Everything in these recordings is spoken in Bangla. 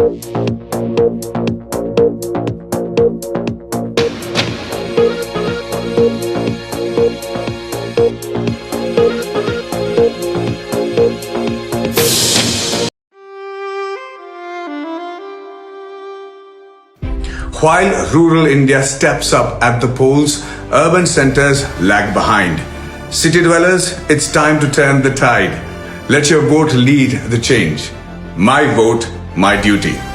While rural India steps up at the polls, urban centers lag behind. City dwellers, it's time to turn the tide. Let your vote lead the change. My vote, my duty.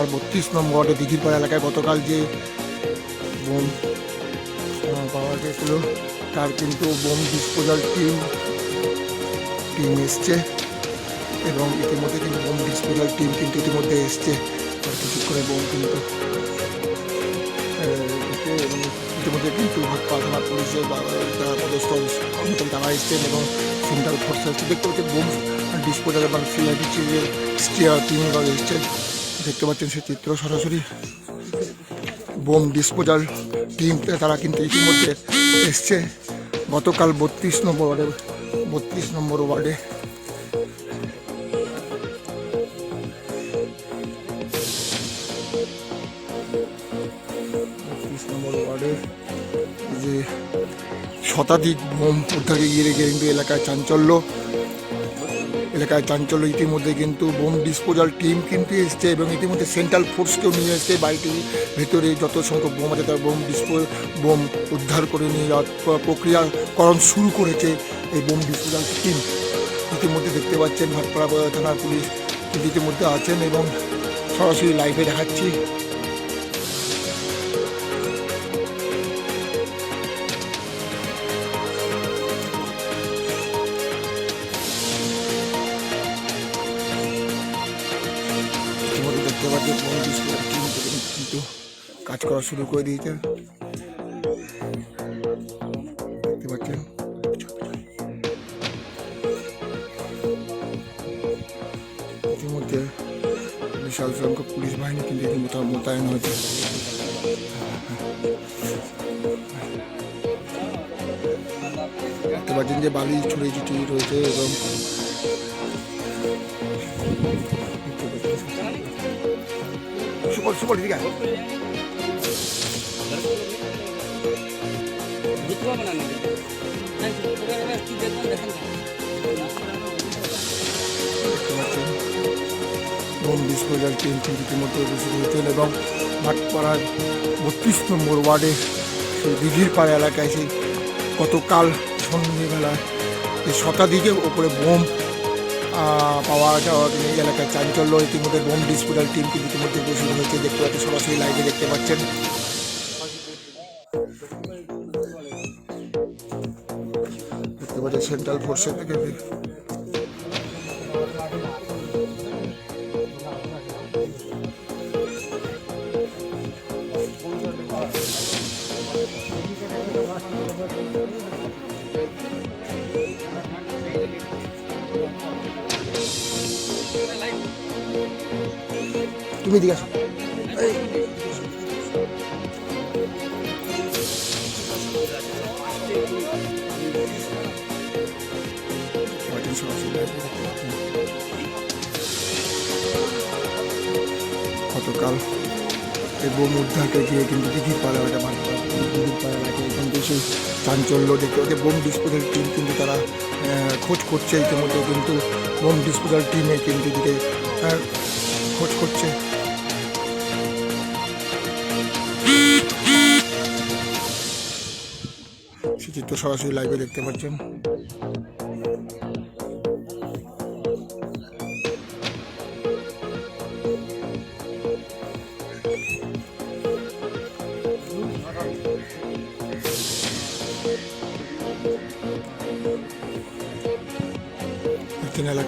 আর বত্রিশ নম্বর ওয়ার্ডে দিঘিরপাড়া এলাকায় গতকাল যে বোম পাওয়া গেছিল, তার কিন্তু বোম ডিসপোজাল টিম টিম এসছে এবং ইতিমধ্যে কিন্তু বোম ডিসপোজাল টিম কিন্তু ইতিমধ্যে এসছে। করে বোম কিন্তু ইতিমধ্যে কিন্তু থানা পুলিশের যারা পদস্থ কর্মচারী তারা এসছেন এবং সেন্ট্রাল ফোর্স দেখতে পাচ্ছেন বোম ডিসপোজাল এবং সিআইডি চিফের স্টিয়ার টিমরা এসছে দেখতে পাচ্ছেন সেই চিত্র সরাসরি বোম ডিসপোজাল টিম তারা কিন্তু ইতিমধ্যে এসছে। গতকাল বত্রিশ নম্বর ওয়ার্ডে, বত্রিশ নম্বর ওয়ার্ডে। ওয়ার্ডে যে শতাধিক বোম উদ্ধারে গিয়ে গিয়ে কিন্তু এলাকায় চাঞ্চল্য। এলাকায় চাঞ্চল্য। ইতিমধ্যে কিন্তু বোম ডিসপোজাল টিম কিন্তু এসছে এবং ইতিমধ্যে সেন্ট্রাল ফোর্সকেও নিয়ে এসছে। বাড়িটির ভেতরে যত সংখ্যক বোম আছে, তার বোম ডিসপো বোম উদ্ধার করে নিয়ে যাওয়ার প্রক্রিয়াকরণ শুরু করেছে এই বোম ডিসপোজাল টিম ইতিমধ্যে দেখতে পাচ্ছেন ভাটপাড়া থানার পুলিশ ইতিমধ্যে আছেন এবং সরাসরি লাইভে দেখাচ্ছি। করা শুরু করে দিয়েছে দেখতে পাচ্ছেন? ইতিমধ্যে বিশাল সংখ্যক পুলিশ বাহিনী কিন্তু ইতিমধ্যে মোতায়েন হয়েছে। দেখতে পাচ্ছেন যে বালি ছড়িয়ে ছিটিয়ে রয়েছে এবং সুপর সুপর ঠিক আছে বোম ডিসপোজাল টিম কিন্তু ইতিমধ্যে উপস্থিত হয়েছেন এবং ভাটপাড়ার বত্রিশ নম্বর ওয়ার্ডে সেই দিঘির পাড়া এলাকায় সেই গতকাল সন্ধ্যেবেলায় শতাধিকের ওপরে বোম পাওয়া যাওয়া এই এলাকায় চাঞ্চল্য। ইতিমধ্যে বোম ডিসপোজাল টিম কিন্তু ইতিমধ্যে উপস্থিত হয়েছে দেখতে পাচ্ছেন, সরাসরি লাইভে দেখতে পাচ্ছেন। সেন্ট্রাল ফোর্সের থেকে তুমি দিকে আসো গতকাল এই বোম উদ্ধারকে গিয়ে কিন্তু দিঘির পাড়া একটা ভাঙা দিঘির পাড়া এলাকায় কিন্তু সেই চাঞ্চল্য দেখতে পাচ্ছে বোম ডিসপোজাল টিম কিন্তু তারা খোঁজ করছে ইতিমধ্যে কিন্তু বোম ডিসপোজাল টিমে কিন্তু দিকে খোঁজ করছে। সে চিত্র সরাসরি লাইভে দেখতে পাচ্ছেন।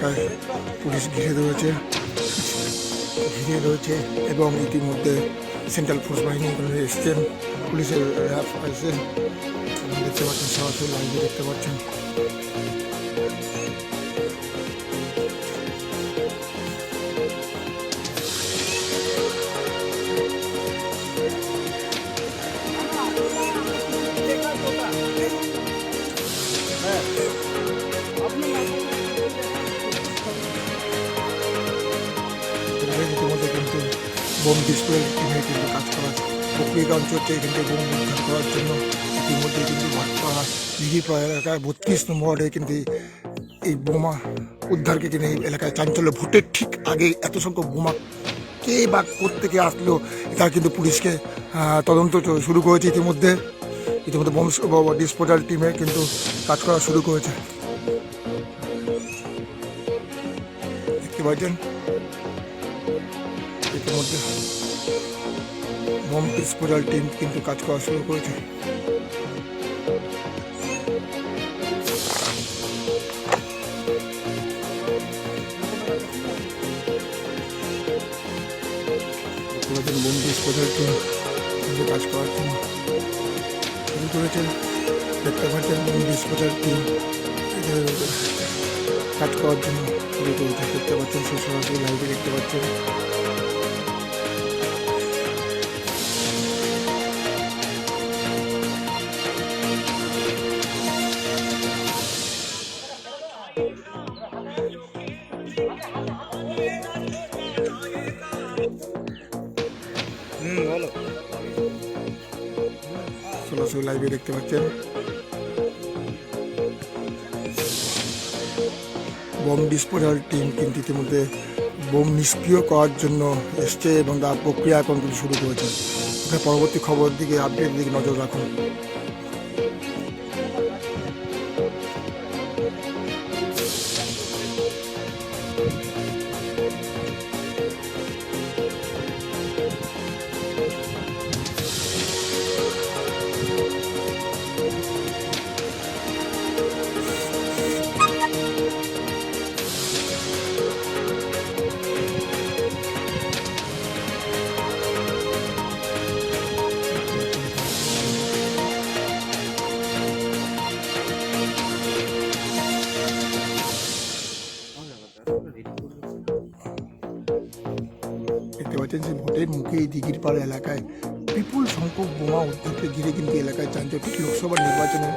এলাকায় পুলিশ ঘিরে রয়েছে ঘিরে রয়েছে এবং ইতিমধ্যে সেন্ট্রাল ফোর্স বাহিনী এসছেন পুলিশের দেখতে পাচ্ছেন সরাসরি লাইভে দেখতে পাচ্ছেন। বোম ডিসপ্লে টিমে কিন্তু কাজ করা প্রক্রিয়াগঞ্জ হচ্ছে কিন্তু বোম উদ্ধার করার জন্য ইতিমধ্যে কিন্তু ভাটপাড়া দিঘিপাড়া এলাকায় বত্রিশ নম্বর ওয়ার্ডে কিন্তু এই বোমা উদ্ধারকে কিন্তু এই এলাকায় চাঞ্চল্য। ভোটের ঠিক আগে এত সংখ্যক বোমা কে বা কোথেকে আসলো, এটা কিন্তু পুলিশকে তদন্ত শুরু করেছে ইতিমধ্যে। ইতিমধ্যে বোম ডিসপোজাল টিমে কিন্তু কাজ করা শুরু করেছে। দেখতে পাচ্ছেন? ইতিমধ্যে বোম ডিসপোজাল টিম কিন্তু কাজ করা শুরু করেছে। বোম ডিসপোজাল টিম কিন্তু কাজ করার জন্য শুরু করেছেন দেখতে পাচ্ছেন বোম ডিসপোজাল টিম কাজ করার জন্য দেখতে পাচ্ছেন সে লাইভে দেখতে পাচ্ছেন। লাইভে দেখতে পাচ্ছেন। বোম ডিসপোজাল টিম কিন্তু ইতিমধ্যে বোম নিষ্ক্রিয় করার জন্য এসছে এবং তার প্রক্রিয়া এখন শুরু করেছে। পরবর্তী খবর দিকে আপডেট দিকে নজর রাখুন। এই এলাকায় বিপুল সংখ্যক বোমা উদ্যোগকে ঘিরে কিন্তু এলাকায় চাঞ্চল্য লোকসভা নির্বাচনে